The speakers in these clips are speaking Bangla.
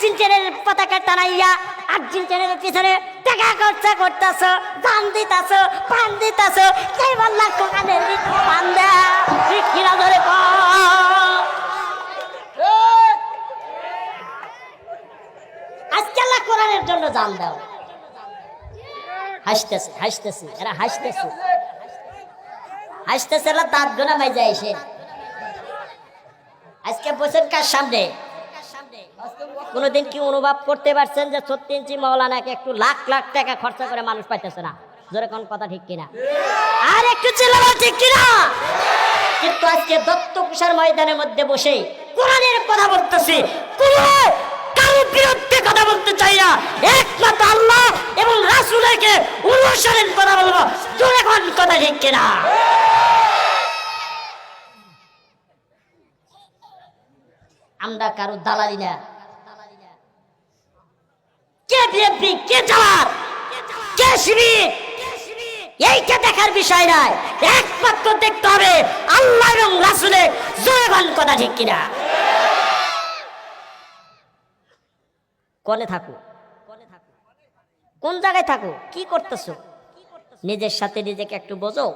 আর্জেন্টিনের পতাকা টানাইয়া আর্জেন্টিনের পিছনে টাকা খরচা করতেছ দান দিতাছ, পান দিতাছ, তাই বললা ভিতরে পান দেয়া ধরে আজকে আল্লাহ কোরআনের জন্য জান দাও। হাসতেছে হাসতেছে, এরা হাসতেছে। হাসতেছে, এরা দাঁত গোনা মাইজা এসে। আজকে বসেন কার সামনে? কোনোদিন কি অনুভব করতে পারছেন যে সত্যি ইঞ্চি মৌলানাকে একটু লাখ লাখ টাকা খরচা করে মানুষ পাইতেছে না? জোরে কোন কথা ঠিক কিনা? আর একটু চিল্লাবা ঠিক কিনা? কিন্তু আজকে দত্ত কুষার ময়দানের মধ্যে বসে কোরআনের কথা বলতেছি। কোন বিরুদ্ধে কথা বলতে চাই না। একমাত্র আল্লাহ এবং রাসুলেকে অনুসরণ কথা বলব। জোরে কোন কথা ঠিক কিনা? আমরা কারও দালালি না। বিএনপি কে কে শিবির এইটা দেখার বিষয় একমাত্র দেখতে হবে আল্লাহ এবং রাসুলের কথা, ঠিক কিনা? থাকো। কোন জায়গায় থাকো? কি করতেছো? নিজের সাথে নিজেকে একটু বোঝো।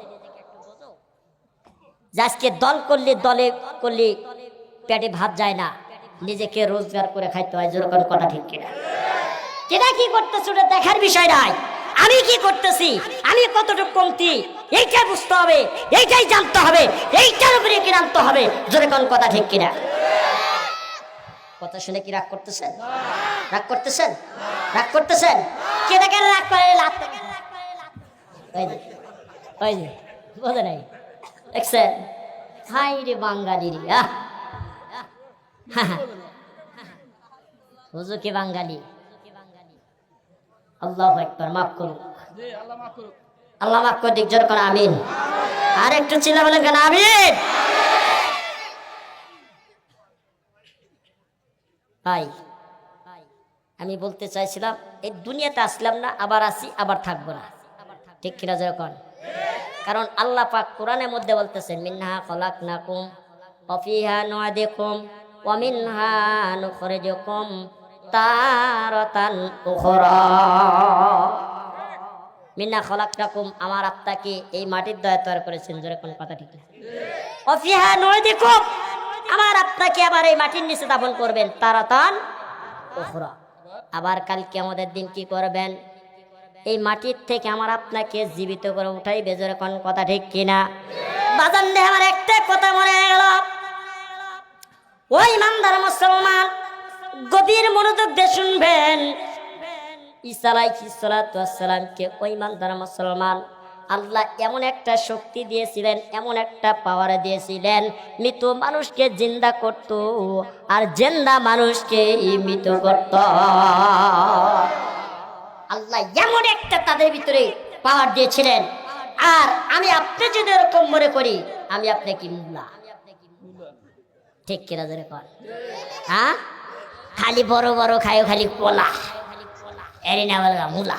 আজকে দল করলে, দলে করলে পেটে ভাত যায় না, নিজেকে রোজগার করে খাইতে হয়, যেরকম কথা, ঠিক কিনা? কেনা কি করতেছে ওটা দেখার বিষয় নাই। আমি কি করতেছি? আমি কতটুকু কমতি? এইটাই বুঝতে হবে, এইটাই জানতে হবে, এইটার উপরে কি জানতে হবে? জোরে কোন কথা ঠিক কিনা? কথা শুনে কি রাগ করতেছেন? রাগ করতেছেন? রাগ করতেছেন? কে দেখেন রাগ করে? যে বোঝে নাই? দেখছেন? হাই রে বাঙালি রে, আহ! হুজুকে বাঙালি? আল্লাহ একবার মাফ করুক। আল্লাহ মাফ করে দিক, জোর করে আমিন। আর একটু চিল্লা বলেন কেন আমিন? ভাই, আমি বলতে চাইছিলাম, এই দুনিয়াতে আসলাম না, আবার আসি, আবার থাকব না। ঠিক কিনা যখন কারণ আল্লাহ পাক কোরআনের মধ্যে বলতেছেন, মিনহা খলাক নাকুম অফিহা নুআদিকুম, ওয়া মিনহা নুখরিজুকুম তারাতান উখরা। মিন্না খলাকনাকুম আমার আত্মাকে এই মাটির দয়া তৈরি করেছেন। জোরে কোন কথা ঠিক না। অফিহা নুআদিকুম আমার আপনাকে আবার এই মাটির নিচে দাফন করবেন। তারাতান উখরা। আবার কালকে আমাদের দিন কি করবেন? এই মাটির থেকে আমার আপনাকে জীবিত করে উঠাই বেজোরে কোন কথা ঠিক কিনা বাজান দিয়ে আমার একটা কথা মনে হয়ে গেল। ওই ইমানদার মুসলমান গভীর মনোযোগ দিয়ে শুনবেন। ইসালাই সালামকে ওই ইমানদার মুসলমান, আল্লাহ এমন একটা শক্তি দিয়েছিলেন, এমন একটা পাওয়ার দিয়েছিলেন, মৃত মানুষকে জিন্দা করত আর জেন্দা মানুষকে মৃত করত। আল্লাহ এমন একটা তাদের ভিতরে পাওয়ার দিয়েছিলেন। আর আমি আপনি যদি এরকম মনে করি, আমি আপনাকে ঠিক কিনা কর হ্যাঁ? খালি বড় বড় খায় খালি পোলা এরি না বলগা মুলা।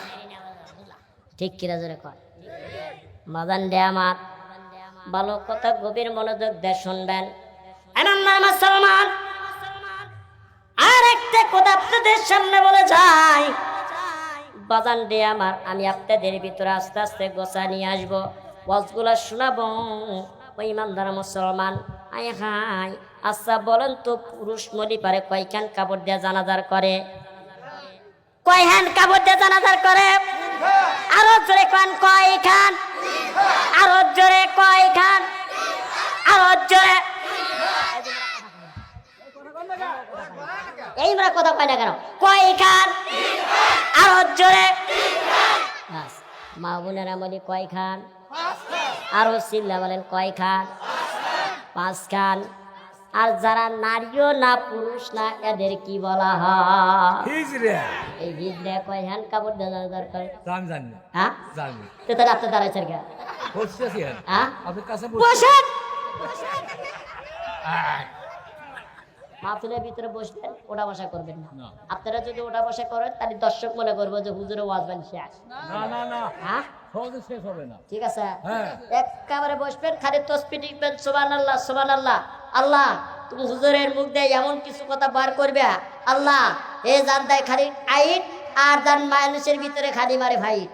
ঠিক কিনা ধরে কর মাদান দে আমার। ভালো কথা গভীর মনোযোগ দিয়ে শুনবেন। আমার মুসলমান। আর একটা কথা আপনাদের সামনে বলে যাই। বাজান দে আমার, আমি আপনাদের ভিতরে আস্তে আস্তে গোসা নিয়ে আসব। ওয়াজগুলা শোনাবো। ওই ইমানদার মুসলমান। আই হাই আচ্ছা বলেন তো, পুরুষ মলি পারে কয়খান কাপড় দিয়ে জানাজার করে? কয় হ্যান কাপড় দিয়ে জানাজার করে? আরও জোরে কান কয় খান আরও জোরে কয় খান আরও জোরে। এই আমরা কথা কয় না কেন? কয় খান আরও জোরে। মা বোনেরা বলি কয় খান আরও চিল্লা বলেন, কয়খান? পাঁচ খান আর যারা নারীও না পুরুষ না এদের কি বলা হয়? এই হিজড়ে কয় হ্যান কাপড় দেওয়া দরকার? হ্যাঁ? তো তাহলে আপনি দাঁড়াইছেন হ্যাঁ? মাহফিলের ভিতরে বসবেন ওটা বসা করবেন না। আপনারা যদি ওটা বসা করেন তাহলে দর্শক মনে করব যে হুজুরে ওয়াজবেন শেষ না না না। হ্যাঁ? শেষ না। ঠিক আছে। হ্যাঁ। একেবারে বসবেন খালি তসপি টিকবেন সোবান আল্লাহ সোবান আল্লাহ আল্লাহ, তুমি হুজুরের মুখ দিয়ে এমন কিছু কথা বার করবে? আল্লাহ, এ জান দেয় খালি আইট আর জান মানুষের ভিতরে খালি মারে ভাইট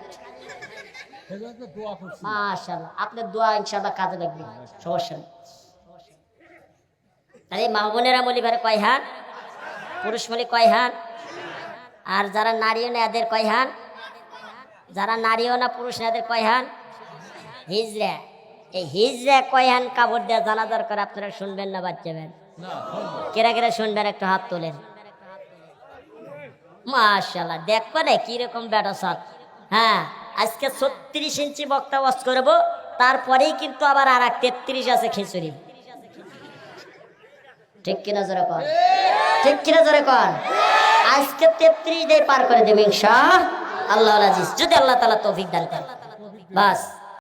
মাশাল্লাহ আপনার দোয়া ইনশাল্লাহ কাজে লাগবে, সমস্যা নেই। তাহলে মা বোনেরা বলি ভারে কয় হান? পুরুষ বলি কয় হান? আর যারা নারীও না এদের কয় হান? যারা নারীও না পুরুষ না এদের কয় হান? হিজরা এই হিজরা কয় হান কাপড় দেওয়া জানা দরকার, আপনারা শুনবেন না বাচ্চাবেন। কেরা কেরা শুনবেন, একটু হাত তোলেন। মাশাল্লাহ দেখবে না কীরকম বেটা সাত হ্যাঁ আজকে ছত্রিশ ইঞ্চি বক্তা ওয়াজ করব, তারপরেই কিন্তু আবার আর এক তেত্রিশ আছে খিচুড়ি। ঠিক কিনা জোরে কর ঠিক কিনা জোরে কর আজকে তেত্রিশ দিয়ে পার করে দেবে ইনশা আল্লাহ আজিজ, যদি আল্লাহ তালা তৌফিক দান করেন। বাস।